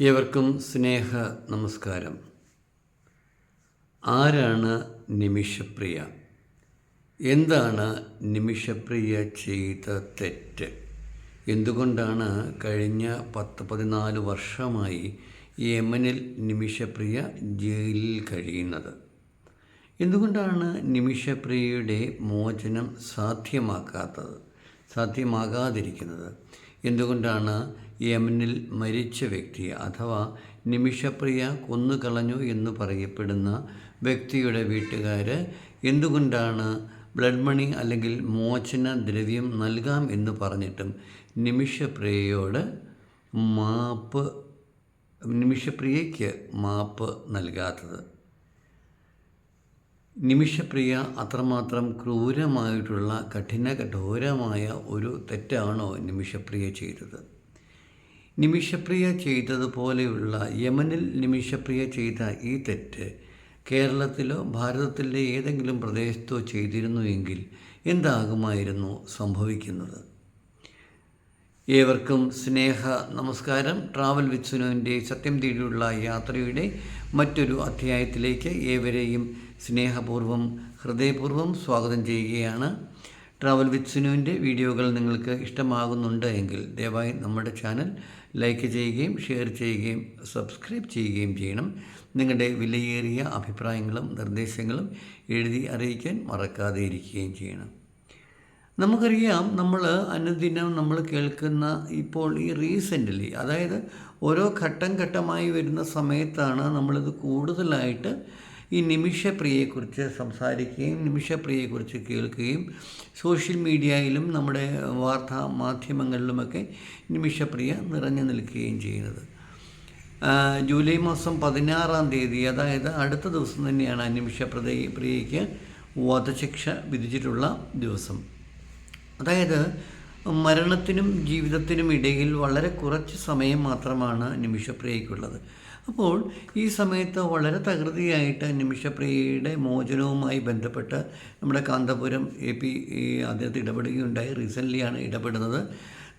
ഏവർക്കും സ്നേഹ നമസ്കാരം. ആരാണ് നിമിഷപ്രിയ? എന്താണ് നിമിഷപ്രിയ ചെയ്ത തെറ്റ്? എന്തുകൊണ്ടാണ് കഴിഞ്ഞ പത്ത് പതിനാല് വർഷമായി യമനിൽ നിമിഷപ്രിയ ജയിലിൽ കഴിയുന്നത്? എന്തുകൊണ്ടാണ് നിമിഷപ്രിയയുടെ മോചനം സാധ്യമാക്കാത്തത് സാധ്യമാകാതിരിക്കുന്നത്? എന്തുകൊണ്ടാണ് യമനിൽ മരിച്ച വ്യക്തി അഥവാ നിമിഷപ്രിയ കൊന്നുകളഞ്ഞു എന്ന് പറയപ്പെടുന്ന വ്യക്തിയുടെ വീട്ടുകാർ എന്തുകൊണ്ടാണ് ബ്ലഡ് മണി അല്ലെങ്കിൽ മോചന ദ്രവ്യം നൽകാം എന്ന് പറഞ്ഞിട്ടും നിമിഷപ്രിയയോട് മാപ്പ് നിമിഷപ്രിയയ്ക്ക് മാപ്പ് നൽകാത്തത്? നിമിഷപ്രിയ അത്രമാത്രം ക്രൂരമായിട്ടുള്ള കഠിന കഠോരമായ ഒരു തെറ്റാണോ നിമിഷപ്രിയ ചെയ്തത്? നിമിഷപ്രിയ ചെയ്തതുപോലെയുള്ള യമനിൽ നിമിഷപ്രിയ ചെയ്ത ഈ തെറ്റ് കേരളത്തിലോ ഭാരതത്തിന്റെ ഏതെങ്കിലും പ്രദേശത്തോ ചെയ്തിരുന്നുവെങ്കിൽ എന്താകുമായിരുന്നു സംഭവിക്കുന്നത്? ഏവർക്കും സ്നേഹ നമസ്കാരം. ട്രാവൽ വിത്ത് സുനുവിന്റെ സത്യം തേടിയുള്ള യാത്രയുടെ മറ്റൊരു അധ്യായത്തിലേക്ക് ഏവരെയും സ്നേഹപൂർവം ഹൃദയപൂർവം സ്വാഗതം ചെയ്യുകയാണ്. ട്രാവൽ വിത്ത് സുനുവിന്റെ വീഡിയോകൾ നിങ്ങൾക്ക് ഇഷ്ടമാകുന്നുണ്ട് എങ്കിൽ ദയവായി നമ്മുടെ ചാനൽ ലൈക്ക് ചെയ്യുകയും ഷെയർ ചെയ്യുകയും സബ്സ്ക്രൈബ് ചെയ്യുകയും ചെയ്യണം. നിങ്ങളുടെ വിലയേറിയ അഭിപ്രായങ്ങളും നിർദ്ദേശങ്ങളും എഴുതി അറിയിക്കാൻ മറക്കാതെ ഇരിക്കുകയും ചെയ്യണം. നമുക്കറിയാം നമ്മൾ അനുദിനം നമ്മൾ കേൾക്കുന്ന ഇപ്പോൾ ഈ റീസെന്റ്ലി അതായത് ഓരോ ഘട്ടം ഘട്ടമായി വരുന്ന സമയത്താണ് നമ്മളിത് കൂടുതലായിട്ട് ഈ നിമിഷപ്രിയയെക്കുറിച്ച് സംസാരിക്കുകയും നിമിഷപ്രിയയെക്കുറിച്ച് കേൾക്കുകയും സോഷ്യൽ മീഡിയയിലും നമ്മുടെ വാർത്താ മാധ്യമങ്ങളിലുമൊക്കെ നിമിഷപ്രിയ നിറഞ്ഞു നിൽക്കുകയും ചെയ്യുന്നത്. ജൂലൈ മാസം പതിനാറാം തീയതി അതായത് അടുത്ത ദിവസം തന്നെയാണ് നിമിഷപ്രിയ പ്രിയയ്ക്ക് വധശിക്ഷ വിധിച്ചിട്ടുള്ള ദിവസം. അതായത് മരണത്തിനും ജീവിതത്തിനും ഇടയിൽ വളരെ കുറച്ച് സമയം മാത്രമാണ് നിമിഷപ്രിയയ്ക്കുള്ളത്. അപ്പോൾ ഈ സമയത്ത് വളരെ തകൃതിയായിട്ട് നിമിഷപ്രിയയുടെ മോചനവുമായി ബന്ധപ്പെട്ട് നമ്മുടെ കാന്തപുരം എ പി അദ്ദേഹത്തെ ഇടപെടുകയുണ്ടായി. റീസെന്റ്ലിയാണ് ഇടപെടുന്നത്.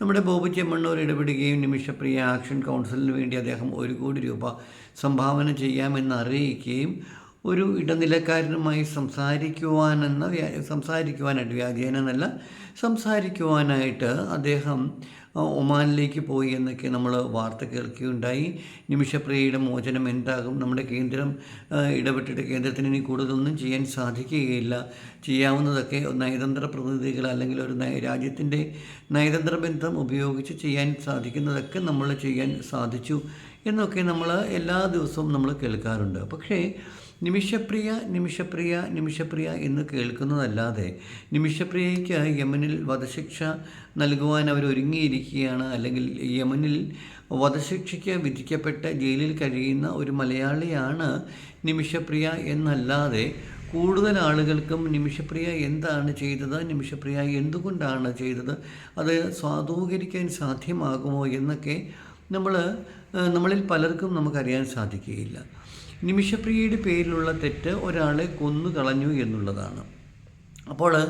നമ്മുടെ ബോബു ചെമ്മണ്ണൂർ ഇടപെടുകയും നിമിഷപ്രിയ ആക്ഷൻ കൗൺസിലിന് വേണ്ടി അദ്ദേഹം ഒരു കോടി രൂപ സംഭാവന ചെയ്യാമെന്ന് അറിയിക്കുകയും ഒരു ഇടനിലക്കാരനുമായി സംസാരിക്കുവാനെന്ന സംസാരിക്കുവാനായിട്ട് വ്യാജേനല്ല സംസാരിക്കുവാനായിട്ട് അദ്ദേഹം ഒമാനിലേക്ക് പോയി എന്നൊക്കെ നമ്മൾ വാർത്ത കേൾക്കുകയുണ്ടായി. നിമിഷപ്രിയയുടെ മോചനം എന്താകും? നമ്മുടെ കേന്ദ്രം ഇടപെട്ടിട്ട് കേന്ദ്രത്തിന് ഇനി കൂടുതലൊന്നും ചെയ്യാൻ സാധിക്കുകയില്ല. ചെയ്യാവുന്നതൊക്കെ നയതന്ത്ര പ്രതിനിധികൾ അല്ലെങ്കിൽ ഒരു രാജ്യത്തിന്റെ നയതന്ത്ര ബന്ധം ഉപയോഗിച്ച് ചെയ്യാൻ സാധിക്കുന്നതൊക്കെ നമ്മൾ ചെയ്യാൻ സാധിച്ചു. എന്നൊക്കെ നമ്മൾ എല്ലാ ദിവസവും നമ്മൾ കേൾക്കാറുണ്ട്. പക്ഷേ നിമിഷപ്രിയ നിമിഷപ്രിയ നിമിഷപ്രിയ എന്ന് കേൾക്കുന്നതല്ലാതെ നിമിഷപ്രിയയ്ക്ക് യമനിൽ വധശിക്ഷ നൽകുവാൻ അവർ ഒരുങ്ങിയിരിക്കുകയാണ്. അല്ലെങ്കിൽ യമനിൽ വധശിക്ഷയ്ക്ക് വിധിക്കപ്പെട്ട ജയിലിൽ കഴിയുന്ന ഒരു മലയാളിയാണ് നിമിഷപ്രിയ എന്നല്ലാതെ കൂടുതൽ ആളുകൾക്കും നിമിഷപ്രിയ എന്താണ് ചെയ്തത്? നിമിഷപ്രിയ എന്തുകൊണ്ടാണ് ചെയ്തത്? അത് സ്വാധൂകരിക്കാൻ സാധ്യമാകുമോ എന്നൊക്കെ നമ്മൾ നമ്മളിൽ പലർക്കും നമുക്കറിയാൻ സാധിക്കുകയില്ല. നിമിഷപ്രിയയുടെ പേരിലുള്ള തെറ്റ് ഒരാളെ കൊന്നു കളഞ്ഞു എന്നുള്ളതാണ്. അപ്പോൾ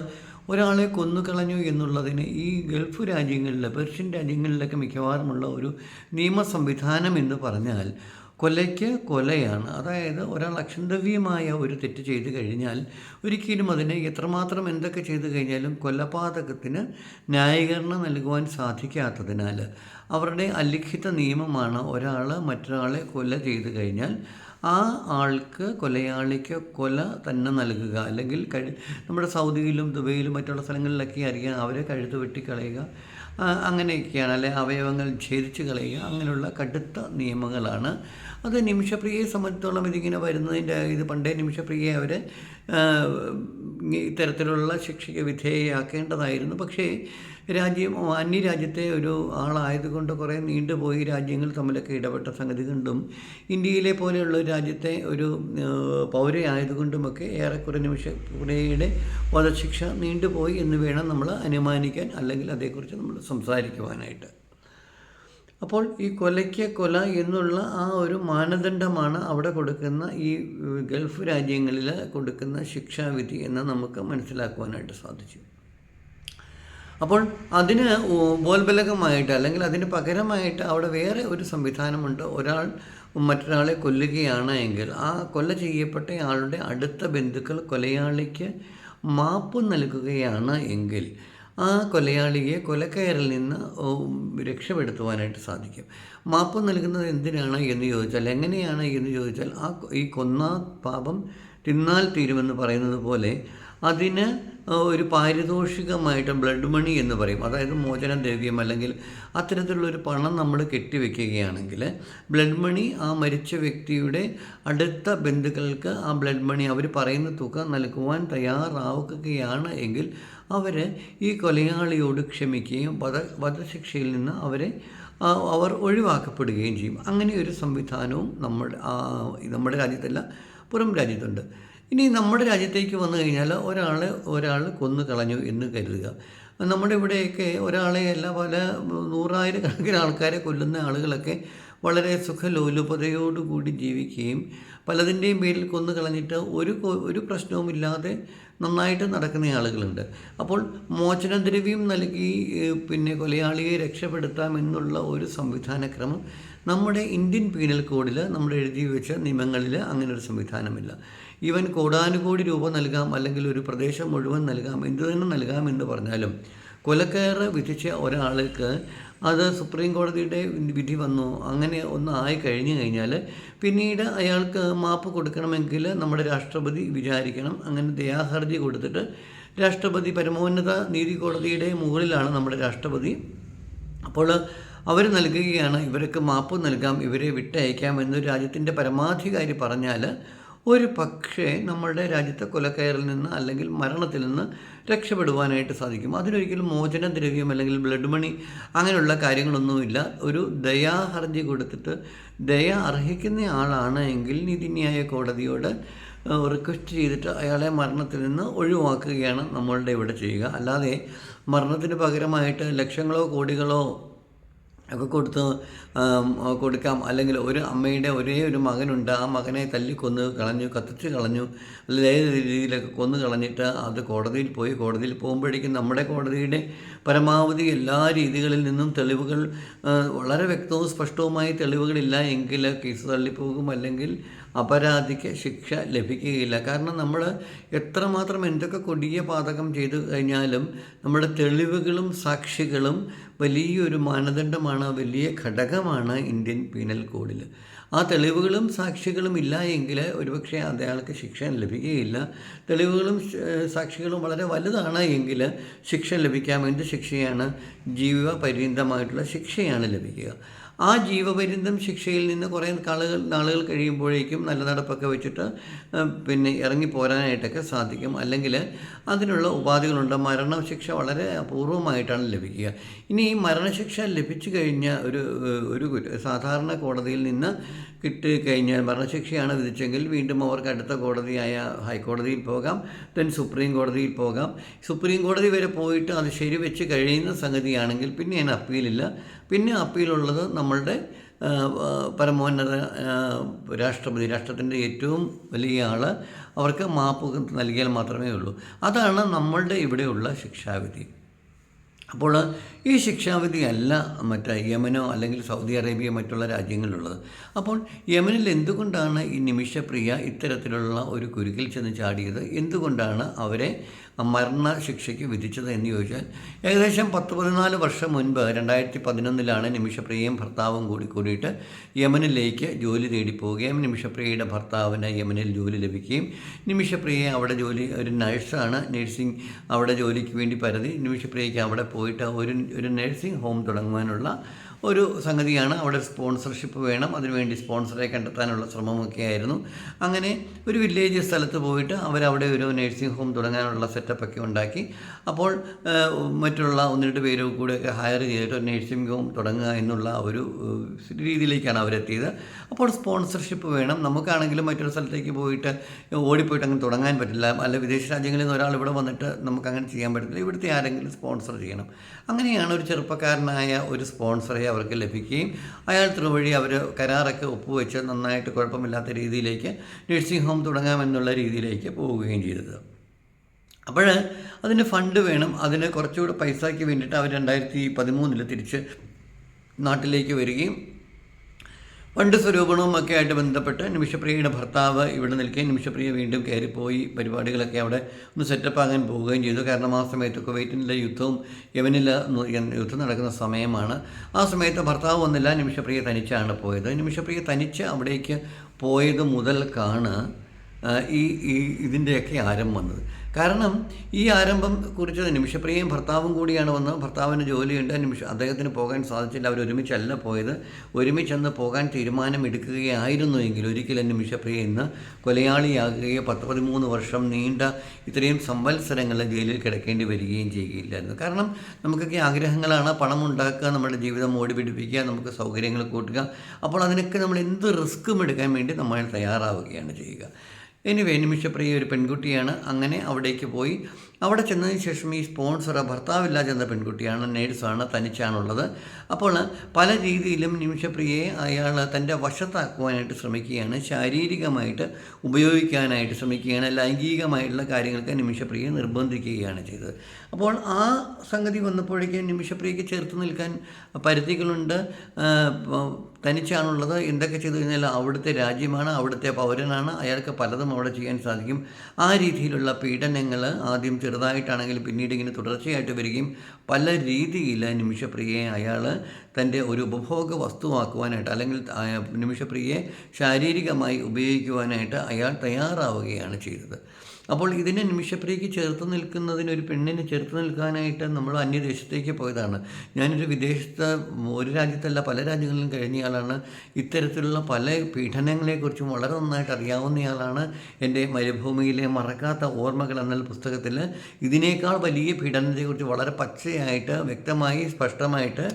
ഒരാളെ കൊന്നു കളഞ്ഞു എന്നുള്ളതിന് ഈ ഗൾഫ് രാജ്യങ്ങളിലെ പേർഷ്യൻ രാജ്യങ്ങളിലൊക്കെ മിക്കവാറുമുള്ള ഒരു നിയമ സംവിധാനം എന്ന് പറഞ്ഞാൽ കൊലയ്ക്ക് കൊലയാണ്. അതായത് ഒരാൾ അക്ഷന്തവ്യമായ ഒരു തെറ്റ് ചെയ്തു കഴിഞ്ഞാൽ ഒരിക്കലും അതിനെ എത്രമാത്രം എന്തൊക്കെ ചെയ്തു കഴിഞ്ഞാലും കൊലപാതകത്തിന് ന്യായീകരണം നൽകുവാൻ സാധിക്കാത്തതിനാൽ അവരുടെ അലിഖിത നിയമമാണ് ഒരാൾ മറ്റൊരാളെ കൊല ചെയ്തു കഴിഞ്ഞാൽ ആ ആൾക്ക് കൊലയാളിക്ക് കൊല തന്നെ നൽകുക. അല്ലെങ്കിൽ കഴി നമ്മുടെ സൗദിയിലും ദുബൈയിലും മറ്റുള്ള സ്ഥലങ്ങളിലൊക്കെ അറിയാം അവരെ കഴുത്ത് വെട്ടിക്കളയുക അങ്ങനെയൊക്കെയാണ്. അല്ലെ അവയവങ്ങൾ ഛേദിച്ച് കളയുക. അങ്ങനെയുള്ള കടുത്ത നിയമങ്ങളാണ് അത് നിമിഷപ്രിയയെ സംബന്ധിച്ചോളം ഇതിങ്ങനെ വരുന്നതിന്റെ ഇത് പണ്ടേ നിമിഷപ്രിയയെ അവർ ഇത്തരത്തിലുള്ള ശിക്ഷയ്ക്ക് വിധേയയാക്കേണ്ടതായിരുന്നു. പക്ഷേ രാജ്യം അന്യരാജ്യത്തെ ഒരു ആളായതുകൊണ്ട് കുറേ നീണ്ടുപോയി രാജ്യങ്ങൾ തമ്മിലൊക്കെ ഇടപെട്ട സംഗതി കൊണ്ടും ഇന്ത്യയിലെ പോലെയുള്ള ഒരു രാജ്യത്തെ ഒരു പൗരയായതുകൊണ്ടുമൊക്കെ ഏറെക്കുറെ നിമിഷയുടെ വധശിക്ഷ നീണ്ടുപോയി എന്ന് വേണം നമ്മൾ അനുമാനിക്കാൻ അല്ലെങ്കിൽ അതേക്കുറിച്ച് നമ്മൾ സംസാരിക്കുവാനായിട്ട്. അപ്പോൾ ഈ കൊലയ്ക്ക് കൊല എന്നുള്ള ആ ഒരു മാനദണ്ഡമാണ് അവിടെ കൊടുക്കുന്ന ഈ ഗൾഫ് രാജ്യങ്ങളിൽ കൊടുക്കുന്ന ശിക്ഷാവിധി എന്ന് നമുക്ക് മനസ്സിലാക്കുവാനായിട്ട് സാധിച്ചു. അപ്പോൾ അതിന് ബോൽബലകമായിട്ട് അല്ലെങ്കിൽ അതിന് പകരമായിട്ട് അവിടെ വേറെ ഒരു സംവിധാനമുണ്ട്. ഒരാൾ മറ്റൊരാളെ കൊല്ലുകയാണ് എങ്കിൽ ആ കൊല ചെയ്യപ്പെട്ട ആളുടെ അടുത്ത ബന്ധുക്കൾ കൊലയാളിക്ക് മാപ്പ് നൽകുകയാണ് എങ്കിൽ ആ കൊലയാളിയെ കൊലക്കയറിൽ നിന്ന് രക്ഷപ്പെടുത്തുവാനായിട്ട് സാധിക്കും. മാപ്പ് നൽകുന്നത് എന്തിനാണ് എന്ന് ചോദിച്ചാൽ എങ്ങനെയാണ് എന്ന് ചോദിച്ചാൽ ആ ഈ കൊന്ന പാപം തിന്നാൽ തീരുമെന്ന് പറയുന്നത് പോലെ അതിന് ഒരു പാരിതോഷികമായിട്ട് ബ്ലഡ് മണി എന്ന് പറയും. അതായത് മോചനദ്രവ്യം അല്ലെങ്കിൽ അത്തരത്തിലുള്ളൊരു പണം നമ്മൾ കെട്ടിവെക്കുകയാണെങ്കിൽ ബ്ലഡ് മണി ആ മരിച്ച വ്യക്തിയുടെ അടുത്ത ബന്ധുക്കൾക്ക് ആ ബ്ലഡ് മണി അവർ പറയുന്ന തുക നൽകുവാൻ തയ്യാറാവുകയാണ് എങ്കിൽ അവർ ഈ കൊലയാളിയോട് ക്ഷമിക്കുകയും വധ വധശിക്ഷയിൽ നിന്ന് അവരെ അവർ ഒഴിവാക്കപ്പെടുകയും ചെയ്യും. അങ്ങനെ ഒരു സംവിധാനവും നമ്മുടെ നമ്മുടെ രാജ്യത്തല്ല പുറം രാജ്യത്തുണ്ട്. ഇനി നമ്മുടെ രാജ്യത്തേക്ക് വന്നു കഴിഞ്ഞാൽ ഒരാൾ ഒരാൾ കൊന്നു കളഞ്ഞു എന്ന് കരുതുക. നമ്മുടെ ഇവിടെയൊക്കെ ഒരാളെ അല്ല പല നൂറായിരക്കണക്കിന് ആൾക്കാരെ കൊല്ലുന്ന ആളുകളൊക്കെ വളരെ സുഖലോലുപതയോടുകൂടി ജീവിക്കുകയും പലതിന്റെയും പേരിൽ കൊന്നു കളഞ്ഞിട്ട് ഒരു ഒരു പ്രശ്നവുമില്ലാതെ നന്നായിട്ട് നടക്കുന്ന ആളുകളുണ്ട്. അപ്പോൾ മോചനദ്രവ്യം നൽകി പിന്നെ കൊലയാളിയെ രക്ഷപ്പെടുത്താം എന്നുള്ള ഒരു സംവിധാനക്രമം നമ്മുടെ ഇന്ത്യൻ പീനൽ കോഡിൽ നമ്മൾ എഴുതി വെച്ച നിയമങ്ങളിൽ അങ്ങനെ ഒരു സംവിധാനമില്ല. ഇവൻ കോടാനുകോടി രൂപ നൽകാം അല്ലെങ്കിൽ ഒരു പ്രദേശം മുഴുവൻ നൽകാം എന്തു തന്നെ നൽകാം എന്ന് പറഞ്ഞാലും കൊലക്കയറ് വിധിച്ച ഒരാൾക്ക് അത് സുപ്രീം കോടതിയുടെ വിധി വന്നു. അങ്ങനെ ഒന്ന് ആയി കഴിഞ്ഞു കഴിഞ്ഞാൽ പിന്നീട് അയാൾക്ക് മാപ്പ് കൊടുക്കണമെങ്കിൽ നമ്മുടെ രാഷ്ട്രപതി വിചാരിക്കണം. അങ്ങനെ ദയാഹർജി കൊടുത്തിട്ട് രാഷ്ട്രപതി പരമോന്നത നീതി കോടതിയുടെ മുകളിലാണ് നമ്മുടെ രാഷ്ട്രപതി. അപ്പോൾ അവർ നൽകുകയാണ് ഇവർക്ക് മാപ്പ് നൽകാം ഇവരെ വിട്ടയക്കാം എന്ന് രാജ്യത്തിന്റെ പരമാധികാരി പറഞ്ഞാൽ ഒരു പക്ഷേ നമ്മളുടെ രാജ്യത്തെ കൊലക്കയറിൽ നിന്ന് അല്ലെങ്കിൽ മരണത്തിൽ നിന്ന് രക്ഷപ്പെടുവാനായിട്ട് സാധിക്കും. അതിനൊരിക്കലും മോചനദ്രവ്യം അല്ലെങ്കിൽ ബ്ലഡ് മണി അങ്ങനെയുള്ള കാര്യങ്ങളൊന്നുമില്ല. ഒരു ദയാഹർജി കൊടുത്തിട്ട് ദയ അർഹിക്കുന്ന ആളാണ് എങ്കിൽ നീതിന്യായ കോടതിയോട് റിക്വസ്റ്റ് ചെയ്തിട്ട് അയാളെ മരണത്തിൽ നിന്ന് ഒഴിവാക്കുകയാണ് നമ്മളുടെ ഇവിടെ ചെയ്യുക. അല്ലാതെ മരണത്തിന് പകരമായിട്ട് ലക്ഷങ്ങളോ കോടികളോ ഒക്കെ കൊടുത്ത് കൊടുക്കാം. അല്ലെങ്കിൽ ഒരു അമ്മയുടെ ഒരേ ഒരു മകനുണ്ട്. ആ മകനെ തല്ലിക്കൊന്ന് കളഞ്ഞു കത്തിച്ച് കളഞ്ഞു അല്ലെങ്കിൽ ഏത് രീതിയിലൊക്കെ കൊന്നു കളഞ്ഞിട്ട് അത് കോടതിയിൽ പോയി. കോടതിയിൽ പോകുമ്പോഴേക്കും നമ്മുടെ കോടതിയുടെ പരമാവധി എല്ലാ രീതികളിൽ നിന്നും തെളിവുകൾ വളരെ വ്യക്തവും സ്പഷ്ടവുമായി തെളിവുകളില്ല. എങ്കിൽ കേസ് തള്ളിപ്പോകും. അല്ലെങ്കിൽ അപരാധിക്ക് ശിക്ഷ ലഭിക്കുകയില്ല. കാരണം നമ്മൾ എത്രമാത്രം എന്തൊക്കെ കൊടിയ പാതകം ചെയ്തു കഴിഞ്ഞാലും നമ്മുടെ തെളിവുകളും സാക്ഷികളും വലിയൊരു മാനദണ്ഡമാണ് വലിയ ഘടകമാണ് ഇന്ത്യൻ പീനൽ കോഡിൽ. ആ തെളിവുകളും സാക്ഷികളും ഇല്ല എങ്കിൽ ഒരുപക്ഷെ അയാൾക്ക് ശിക്ഷ ലഭിക്കുകയില്ല. തെളിവുകളും സാക്ഷികളും വളരെ വലുതാണ് എങ്കിൽ ശിക്ഷ ലഭിക്കാൻ വേണ്ടി ശിക്ഷയാണ്? ജീവപര്യന്തമായിട്ടുള്ള ശിക്ഷയാണ് ലഭിക്കുക. ആ ജീവപര്യന്തം ശിക്ഷയിൽ നിന്ന് കുറേ കാളുകൾ നാളുകൾ കഴിയുമ്പോഴേക്കും നല്ല നടപ്പൊക്കെ വെച്ചിട്ട് പിന്നെ ഇറങ്ങി പോരാനായിട്ടൊക്കെ സാധിക്കും. അല്ലെങ്കിൽ അതിനുള്ള ഉപാധികളുണ്ട്. മരണശിക്ഷ വളരെ അപൂർവമായിട്ടാണ് ലഭിക്കുക. ഇനി ഈ മരണശിക്ഷ ലഭിച്ചു കഴിഞ്ഞ ഒരു ഒരു സാധാരണ കോടതിയിൽ നിന്ന് കിട്ടിക്കഴിഞ്ഞാൽ മരണശിക്ഷയാണ് വിധിച്ചെങ്കിൽ വീണ്ടും അവർക്ക് അടുത്ത കോടതിയായ ഹൈക്കോടതിയിൽ പോകാം ദെൻ സുപ്രീം കോടതിയിൽ പോകാം. സുപ്രീം കോടതി വരെ പോയിട്ട് അത് ശരിവെച്ച് കഴിയുന്ന സംഗതിയാണെങ്കിൽ പിന്നെ അതിന് അപ്പീലില്ല. പിന്നെ അപ്പീലുള്ളത് നമ്മളുടെ പരമോന്നത രാഷ്ട്രപതി രാഷ്ട്രത്തിന്റെ ഏറ്റവും വലിയ ആൾ അവർക്ക് മാപ്പ് നൽകിയാൽ മാത്രമേ ഉള്ളൂ. അതാണ് നമ്മളുടെ ഇവിടെയുള്ള ശിക്ഷാവിധി. അപ്പോൾ ഈ ശിക്ഷാവിധി അല്ല മറ്റേ യമനോ അല്ലെങ്കിൽ സൗദി അറേബ്യ മറ്റുള്ള രാജ്യങ്ങളിലുള്ളത്. അപ്പോൾ യമനിൽ എന്തുകൊണ്ടാണ് ഈ നിമിഷപ്രിയ ഇത്തരത്തിലുള്ള ഒരു കുരുക്കിൽ ചെന്ന് ചാടിയത്? എന്തുകൊണ്ടാണ് അവരെ മരണശിക്ഷയ്ക്ക് വിധിച്ചത് എന്ന് ചോദിച്ചാൽ ഏകദേശം പത്ത് പതിനാല് വർഷം മുൻപ് രണ്ടായിരത്തി പതിനൊന്നിലാണ് നിമിഷപ്രിയയും ഭർത്താവും കൂടി കൂടിയിട്ട് യമനിലേക്ക് ജോലി തേടി പോവുകയും നിമിഷപ്രിയയുടെ ഭർത്താവിന് യമനിൽ ജോലി ലഭിക്കുകയും നിമിഷപ്രിയയെ അവിടെ ജോലി ഒരു നഴ്സാണ് നഴ്സിംഗ് അവിടെ ജോലിക്ക് വേണ്ടി പരതി. നിമിഷപ്രിയയ്ക്ക് അവിടെ പോയിട്ട് ഒരു ഒരു നഴ്സിംഗ് ഹോം തുടങ്ങുവാനുള്ള ഒരു സംഗതിയാണ് അവിടെ സ്പോൺസർഷിപ്പ് വേണം. അതിനുവേണ്ടി സ്പോൺസറെ കണ്ടെത്താനുള്ള ശ്രമമൊക്കെ ആയിരുന്നു അങ്ങനെ ഒരു വില്ലേജ് സ്ഥലത്ത് പോയിട്ട് അവരവിടെ ഒരു നഴ്സിംഗ് ഹോം തുടങ്ങാനുള്ള സെറ്റപ്പൊക്കെ ഉണ്ടാക്കി. അപ്പോൾ മറ്റുള്ള ഒന്ന് രണ്ട് പേരും കൂടെയൊക്കെ ഹയർ ചെയ്തിട്ട് ഒരു നഴ്സിംഗ് ഹോം തുടങ്ങുക എന്നുള്ള ഒരു രീതിയിലേക്കാണ് അവരെത്തിയത്. അപ്പോൾ സ്പോൺസർഷിപ്പ് വേണം. നമുക്കാണെങ്കിലും മറ്റൊരു സ്ഥലത്തേക്ക് പോയിട്ട് ഓടിപ്പോയിട്ട് അങ്ങ് തുടങ്ങാൻ പറ്റില്ല. അല്ല വിദേശ രാജ്യങ്ങളിൽ നിന്ന് ഒരാൾ ഇവിടെ വന്നിട്ട് നമുക്ക് അങ്ങനെ ചെയ്യാൻ പറ്റില്ല ഇവിടുത്തെ ആരെങ്കിലും സ്പോൺസർ ചെയ്യണം. അങ്ങനെയാണ് ഒരു ചെറുപ്പക്കാരനായ ഒരു സ്പോൺസറെ അവർക്ക് ലഭിക്കുകയും അയാൾ വഴി അവർ കരാറൊക്കെ ഒപ്പുവെച്ച് നന്നായിട്ട് കുഴപ്പമില്ലാത്ത രീതിയിലേക്ക് നഴ്സിംഗ് ഹോം തുടങ്ങാമെന്നുള്ള രീതിയിലേക്ക് പോവുകയും ചെയ്തത്. അപ്പോൾ അതിന് ഫണ്ട് വേണം. അതിന് കുറച്ചുകൂടെ പൈസയ്ക്ക് വേണ്ടിയിട്ട് അവർ രണ്ടായിരത്തി പതിമൂന്നിൽ തിരിച്ച് നാട്ടിലേക്ക് വരികയും ഫണ്ട് സ്വരൂപണവും ഒക്കെ ആയിട്ട് ബന്ധപ്പെട്ട് നിമിഷപ്രിയയുടെ ഭർത്താവ് ഇവിടെ നിൽക്കുകയും നിമിഷപ്രിയ വീണ്ടും കയറിപ്പോയി. പരിപാടികളൊക്കെ അവിടെ ഒന്ന് സെറ്റപ്പ് ആകാൻ പോവുകയും ചെയ്തു. കാരണം ആ സമയത്ത് കുവൈറ്റിന്റെ യുദ്ധവും യമനിൽ യുദ്ധം നടക്കുന്ന സമയമാണ്. ആ സമയത്ത് ഭർത്താവ് വന്നില്ല. നിമിഷപ്രിയ തനിച്ചാണ് പോയത്. നിമിഷപ്രിയ തനിച്ച് അവിടേക്ക് പോയത് മുതൽക്കാണ് ഈ ഈ ഇതിന്റെയൊക്കെ ആരം വന്നത്. കാരണം ഈ ആരംഭം കുറിച്ചത് നിമിഷപ്രിയയും ഭർത്താവും കൂടിയാണ് വന്നത് ഭർത്താവിന് ജോലിയുണ്ട് നിമിഷ അദ്ദേഹത്തിന് പോകാൻ സാധിച്ചില്ല അവർ ഒരുമിച്ചല്ല പോയത്. ഒരുമിച്ചെന്ന് പോകാൻ തീരുമാനം എടുക്കുകയായിരുന്നു എങ്കിൽ ഒരിക്കലും നിമിഷപ്രിയ ഇന്ന് കൊലയാളിയാകുകയോ പത്ത് പതിമൂന്ന് വർഷം നീണ്ട ഇത്രയും സംവത്സരങ്ങൾ ജയിലിൽ കിടക്കേണ്ടി വരികയും ചെയ്യുകയില്ലായിരുന്നു. കാരണം നമുക്കൊക്കെ ആഗ്രഹങ്ങളാണ് പണം ഉണ്ടാക്കുക നമ്മുടെ ജീവിതം ഓടിപിടിപ്പിക്കുക നമുക്ക് സൗകര്യങ്ങൾ കൂട്ടുക. അപ്പോൾ അതിനൊക്കെ നമ്മൾ എന്ത് റിസ്ക്കും എടുക്കാൻ വേണ്ടി നമ്മൾ തയ്യാറാവുകയാണ് ചെയ്യുക. എനിവേ നിമിഷപ്രിയ ഒരു പെൺകുട്ടിയാണ്. അങ്ങനെ അവിടേക്ക് പോയി. അവിടെ ചെന്നതിന് ശേഷം ഈ സ്പോൺസർ ഭർത്താവില്ലാതെ ചെന്ന പെൺകുട്ടിയാണ് നേഴ്സാണ് തനിച്ചാണുള്ളത്. അപ്പോൾ പല രീതിയിലും നിമിഷപ്രിയയെ അയാൾ തന്റെ വശത്താക്കുവാനായിട്ട് ശ്രമിക്കുകയാണ് ശാരീരികമായിട്ട് ഉപയോഗിക്കാനായിട്ട് ശ്രമിക്കുകയാണ് ലൈംഗികമായിട്ടുള്ള കാര്യങ്ങൾക്ക് നിമിഷപ്രിയയെ നിർബന്ധിക്കുകയാണ് ചെയ്തത്. അപ്പോൾ ആ സംഗതി വന്നപ്പോഴേക്കും നിമിഷപ്രിയയ്ക്ക് ചേർത്ത് നിൽക്കാൻ പരിധികളുണ്ട്. തനിച്ചാണുള്ളത്. എന്തൊക്കെ ചെയ്തു കഴിഞ്ഞാൽ അവിടുത്തെ രാജ്യമാണ് അവിടുത്തെ പൗരനാണ്. അയാൾക്ക് പലതും അവിടെ ചെയ്യാൻ സാധിക്കും. ആ രീതിയിലുള്ള പീഡനങ്ങൾ ആദ്യം ചെറുതായിട്ടാണെങ്കിലും പിന്നീട് ഇങ്ങനെ തുടർച്ചയായിട്ട് വരികയും പല രീതിയിൽ നിമിഷപ്രിയയെ അയാൾ തന്റെ ഒരു ഉപഭോഗ വസ്തുവാക്കുവാനായിട്ട് അല്ലെങ്കിൽ നിമിഷപ്രിയയെ ശാരീരികമായി ഉപയോഗിക്കുവാനായിട്ട് അയാൾ തയ്യാറാവുകയാണ് ചെയ്തത്. അപ്പോൾ ഇതിനെ നിമിഷപ്രിയക്ക് ചേർത്ത് നിൽക്കുന്നതിന് ഒരു പെണ്ണിനെ ചേർത്ത് നിൽക്കാനായിട്ട് നമ്മൾ അന്യദേശത്തേക്ക് പോയതാണ്. ഞാനൊരു വിദേശത്ത് ഒരു രാജ്യത്തല്ല പല രാജ്യങ്ങളിലും കഴിഞ്ഞയാളാണ്. ഇത്തരത്തിലുള്ള പല പീഡനങ്ങളെക്കുറിച്ചും വളരെ നന്നായിട്ട് അറിയാവുന്നയാളാണ് എന്റെ മരുഭൂമിയിലെ മറക്കാത്ത ഓർമ്മകൾ എന്ന പുസ്തകത്തിൽ. ഇതിനേക്കാൾ വലിയ പീഡനത്തെക്കുറിച്ച് വളരെ പച്ചയായിട്ട് വ്യക്തമായി സ്പഷ്ടമായിട്ട്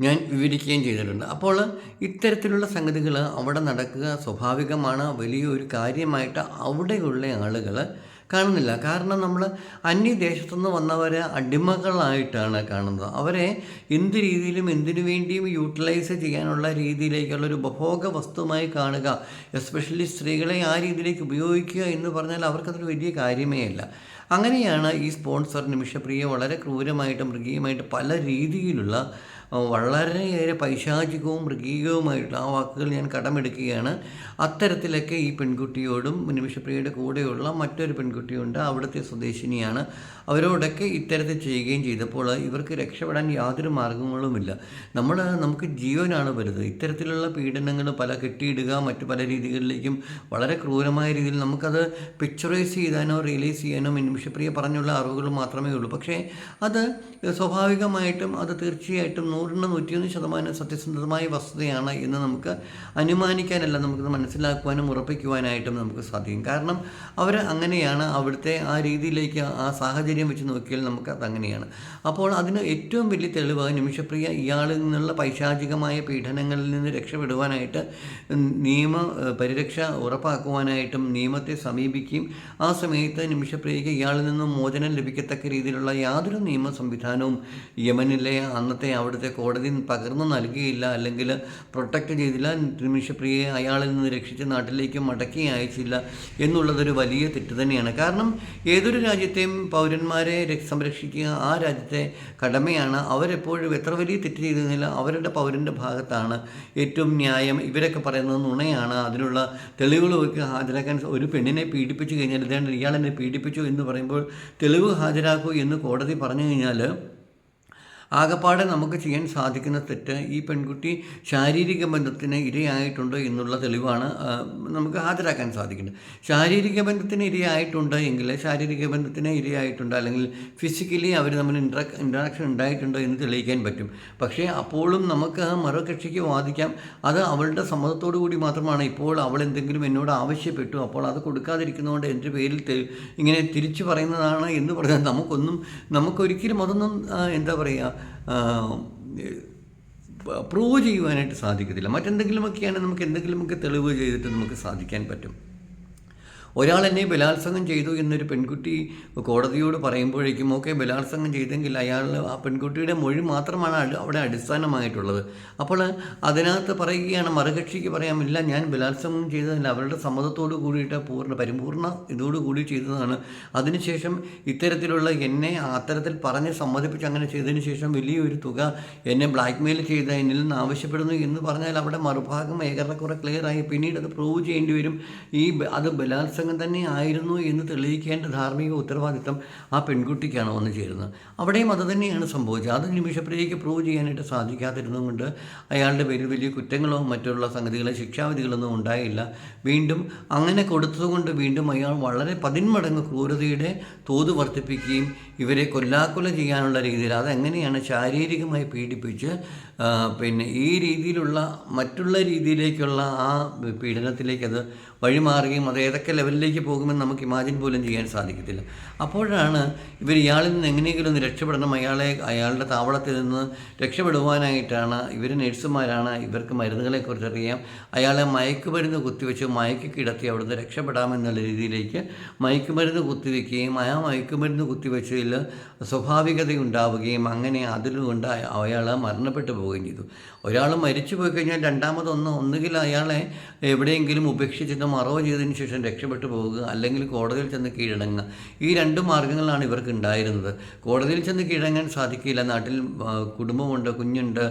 ഞാൻ വിവരിക്കുകയും ചെയ്തിട്ടുണ്ട്. അപ്പോൾ ഇത്തരത്തിലുള്ള സംഗതികൾ അവിടെ നടക്കുക സ്വാഭാവികമാണ്. വലിയൊരു കാര്യമായിട്ട് അവിടെയുള്ള ആളുകൾ കാണുന്നില്ല. കാരണം നമ്മൾ അന്യദേശത്തുനിന്ന് വന്നവരെ അടിമകളായിട്ടാണ് കാണുന്നത്. അവരെ എന്ത് രീതിയിലും എന്തിനു വേണ്ടിയും യൂട്ടിലൈസ് ചെയ്യാനുള്ള രീതിയിലേക്കുള്ള ഒരു ഉപഭോഗ വസ്തുവായി കാണുക. എസ്പെഷ്യലി സ്ത്രീകളെ ആ രീതിയിലേക്ക് ഉപയോഗിക്കുക എന്ന് പറഞ്ഞാൽ അവർക്കതൊരു വലിയ കാര്യമേ അല്ല. അങ്ങനെയാണ് ഈ സ്പോൺസർ നിമിഷപ്രിയ വളരെ ക്രൂരമായിട്ട് മൃഗീയമായിട്ട് പല രീതിയിലുള്ള വളരെയേറെ പൈശാചികവും മൃഗീയവുമായിട്ടുള്ള ആ വാക്കുകൾ ഞാൻ കടമെടുക്കുകയാണ്. അത്തരത്തിലൊക്കെ ഈ പെൺകുട്ടിയോടും നിമിഷപ്രിയയുടെ കൂടെയുള്ള മറ്റൊരു പെൺകുട്ടിയുണ്ട് അവിടുത്തെ സ്വദേശിനിയാണ്. അവരോടൊക്കെ ഇത്തരത്തിൽ ചെയ്യുകയും ചെയ്തപ്പോൾ ഇവർക്ക് രക്ഷപ്പെടാൻ യാതൊരു മാർഗങ്ങളുമില്ല. നമ്മൾ നമുക്ക് ജീവനാണ് വരുന്നത് ഇത്തരത്തിലുള്ള പീഡനങ്ങൾ പല കെട്ടിയിടുക മറ്റു പല രീതികളിലേക്കും വളരെ ക്രൂരമായ രീതിയിൽ നമുക്കത് പിക്ചറൈസ് ചെയ്യാനോ റിയലൈസ് ചെയ്യാനോ നിമിഷപ്രിയ പറഞ്ഞുള്ള അറിവുകൾ മാത്രമേ ഉള്ളൂ. പക്ഷേ അത് സ്വാഭാവികമായിട്ടും അത് തീർച്ചയായിട്ടും നൂറിന് നൂറ്റിയൊന്ന് ശതമാനം സത്യസന്ധമായ വസ്തുതയാണ് എന്ന് നമുക്ക് അനുമാനിക്കാനല്ല നമുക്കത് മനസ്സിലാക്കുവാനും ഉറപ്പിക്കുവാനായിട്ടും നമുക്ക് സാധിക്കും. കാരണം അവർ അങ്ങനെയാണ്. അവിടുത്തെ ആ രീതിയിലേക്ക് ആ സാഹചര്യം വെച്ച് നോക്കിയാൽ നമുക്ക് അതങ്ങനെയാണ്. അപ്പോൾ അതിന് ഏറ്റവും വലിയ തെളിവ് നിമിഷപ്രിയ ഇയാളിൽ നിന്നുള്ള പൈശാചികമായ പീഡനങ്ങളിൽ നിന്ന് രക്ഷപ്പെടുവാനായിട്ട് നിയമ പരിരക്ഷ ഉറപ്പാക്കുവാനായിട്ടും നിയമത്തെ സമീപിക്കുകയും ആ സമയത്ത് നിമിഷപ്രിയയ്ക്ക് ഇയാളിൽ നിന്നും മോചനം ലഭിക്കത്തക്ക രീതിയിലുള്ള യാതൊരു നിയമ സംവിധാനവും യമനിലെ അന്നത്തെ അവിടുത്തെ കോടതി പകർന്നു നൽകിയില്ല. അല്ലെങ്കിൽ പ്രൊട്ടക്റ്റ് ചെയ്തില്ല. നിമിഷപ്രിയയെ അയാളിൽ നിന്ന് രക്ഷിച്ച് നാട്ടിലേക്ക് മടക്കി അയച്ചില്ല എന്നുള്ളതൊരു വലിയ തെറ്റ് തന്നെയാണ്. കാരണം ഏതൊരു രാജ്യത്തെയും പൗരന്മാരെ രക്ഷ- സംരക്ഷിക്കുക ആ രാജ്യത്തെ കടമയാണ്. അവരെപ്പോഴും എത്ര വലിയ തെറ്റ് ചെയ്തിരുന്നില്ല അവരുടെ പൗരന്റെ ഭാഗത്താണ് ഏറ്റവും ന്യായം. ഇവരൊക്കെ പറയുന്നത് നുണയാണ്. അതിനുള്ള തെളിവുകളൊക്കെ ഹാജരാക്കാൻ ഒരു പെണ്ണിനെ പീഡിപ്പിച്ചു കഴിഞ്ഞാൽ ഇതാണ് ഇയാളെന്നെ പീഡിപ്പിച്ചു എന്ന് പറയുമ്പോൾ തെളിവ് ഹാജരാക്കൂ എന്ന് കോടതി പറഞ്ഞു കഴിഞ്ഞാൽ ആകപ്പാടെ നമുക്ക് ചെയ്യാൻ സാധിക്കുന്ന തെറ്റ് ഈ പെൺകുട്ടി ശാരീരിക ബന്ധത്തിന് ഇരയായിട്ടുണ്ട് എന്നുള്ള തെളിവാണ് നമുക്ക് ഹാജരാക്കാൻ സാധിക്കുന്നത്. ശാരീരിക ബന്ധത്തിന് ഇരയായിട്ടുണ്ട് എങ്കിൽ ശാരീരിക ബന്ധത്തിന് ഇരയായിട്ടുണ്ട് അല്ലെങ്കിൽ ഫിസിക്കലി അവർ തമ്മിൽ ഇൻട്രാ ഇൻട്രാക്ഷൻ ഉണ്ടായിട്ടുണ്ട് എന്ന് തെളിയിക്കാൻ പറ്റും. പക്ഷേ അപ്പോഴും നമുക്ക് മറുകക്ഷിക്ക് വാദിക്കാം. അത് അവളുടെ സമ്മതത്തോടു കൂടി മാത്രമാണ്. ഇപ്പോൾ അവൾ എന്തെങ്കിലും എന്നോട് ആവശ്യപ്പെട്ടു. അപ്പോൾ അത് കൊടുക്കാതിരിക്കുന്നതുകൊണ്ട് എന്റെ പേരിൽ ഇങ്ങനെ തിരിച്ചു പറയുന്നതാണ് എന്ന് പറഞ്ഞാൽ നമുക്കൊന്നും നമുക്കൊരിക്കലും അതൊന്നും എന്താ പറയുക പ്രൂവ് ചെയ്യുവാനായിട്ട് സാധിക്കത്തില്ല. മറ്റെന്തെങ്കിലുമൊക്കെയാണ് നമുക്ക് എന്തെങ്കിലുമൊക്കെ തെളിവ് ചെയ്തിട്ട് നമുക്ക് സാധിക്കാൻ പറ്റും. ഒരാൾ എന്നെ ബലാത്സംഗം ചെയ്തു എന്നൊരു പെൺകുട്ടി കോടതിയോട് പറയുമ്പോഴേക്കും ഒക്കെ ബലാത്സംഗം ചെയ്തെങ്കിൽ അയാൾ ആ പെൺകുട്ടിയുടെ മൊഴി മാത്രമാണ് അവിടെ അടിസ്ഥാനമായിട്ടുള്ളത്. അപ്പോൾ അതിനകത്ത് പറയുകയാണ് മറുകക്ഷിക്ക് പറയാമില്ല ഞാൻ ബലാത്സംഗം ചെയ്തതല്ല അവരുടെ സമ്മതത്തോട് കൂടിയിട്ട് പൂർണ പരിപൂർണ ഇതോടുകൂടി ചെയ്തതാണ്. അതിനുശേഷം ഇത്തരത്തിലുള്ള എന്നെ അത്തരത്തിൽ പറഞ്ഞ് സമ്മതിപ്പിച്ച് അങ്ങനെ ചെയ്തതിന് ശേഷം വലിയൊരു തുക എന്നെ ബ്ലാക്ക് മെയിൽ ചെയ്ത് എന്നിൽ നിന്ന് ആവശ്യപ്പെടുന്നു എന്ന് പറഞ്ഞാൽ അവിടെ മറുഭാഗം ഏറെക്കുറെ ക്ലിയറായി പിന്നീട് അത് പ്രൂവ് ചെയ്യേണ്ടി വരും. ഈ അത് ബലാത്സംഗം തന്നെ ആയിരുന്നു എന്ന് തെളിയിക്കേണ്ട ധാർമ്മിക ഉത്തരവാദിത്തം ആ പെൺകുട്ടിക്കാണ് വന്നു ചേരുന്നത്. അവിടെയും അത് തന്നെയാണ് സംഭവിച്ചത്. അത് നിമിഷപ്രിയയ്ക്ക് പ്രൂവ് ചെയ്യാനായിട്ട് സാധിക്കാതിരുന്നതുകൊണ്ട് അയാളുടെ പേരിൽ വലിയ കുറ്റങ്ങളോ മറ്റുള്ള സംഗതികളോ ശിക്ഷാവിധികളൊന്നും ഉണ്ടായില്ല. വീണ്ടും അങ്ങനെ കൊടുത്തതുകൊണ്ട് വീണ്ടും അയാൾ വളരെ പതിന്മടങ്ങ് ക്രൂരതയുടെ തോത് വർദ്ധിപ്പിക്കുകയും ഇവരെ കൊല്ലാക്കൊല ചെയ്യാനുള്ള രീതിയിൽ അതെങ്ങനെയാണ് ശാരീരികമായി പീഡിപ്പിച്ച് പിന്നെ ഈ രീതിയിലുള്ള മറ്റുള്ള രീതിയിലേക്കുള്ള ആ പീഡനത്തിലേക്ക് അത് വഴിമാറുകയും അത് ഏതൊക്കെ ലെവലിലേക്ക് പോകുമെന്ന് നമുക്ക് ഇമാജിൻ പോലും ചെയ്യാൻ സാധിക്കത്തില്ല. അപ്പോഴാണ് ഇവർ ഇയാളിൽ നിന്ന് എങ്ങനെയെങ്കിലും ഒന്ന് രക്ഷപ്പെടണം. അയാളെ അയാളുടെ താവളത്തിൽ നിന്ന് രക്ഷപ്പെടുവാനായിട്ടാണ് ഇവർ നഴ്സുമാരാണ് ഇവർക്ക് മരുന്നുകളെക്കുറിച്ച് അറിയാം. അയാളെ മയക്കുമരുന്ന് കുത്തിവെച്ച് മയക്കി കിടത്തി അവിടുന്ന് രക്ഷപ്പെടാമെന്നുള്ള രീതിയിലേക്ക് മയക്കുമരുന്ന് കുത്തിവെക്കുകയും ആ മയക്കുമരുന്ന് കുത്തിവെച്ചതിൽ സ്വാഭാവികത ഉണ്ടാവുകയും അങ്ങനെ അതിലുകൊണ്ട് അയാൾ മരണപ്പെട്ടു പോവുകയും ചെയ്തു ഒരാൾ മരിച്ചു പോയി കഴിഞ്ഞാൽ രണ്ടാമതൊന്ന് ഒന്നുകിൽ അയാളെ എവിടെയെങ്കിലും ഉപേക്ഷിച്ചിട്ട് മറവ് ചെയ്തതിന് ശേഷം രക്ഷപ്പെട്ടു പോവുക അല്ലെങ്കിൽ കോടതിയിൽ ചെന്ന് കീഴടങ്ങുക. ഈ രണ്ട് മാർഗങ്ങളാണ് ഇവർക്ക് ഉണ്ടായിരുന്നത്. കോടതിയിൽ ചെന്ന് കീഴടങ്ങാൻ സാധിക്കില്ല. നാട്ടിൽ കുടുംബമുണ്ട് കുഞ്ഞുണ്ട്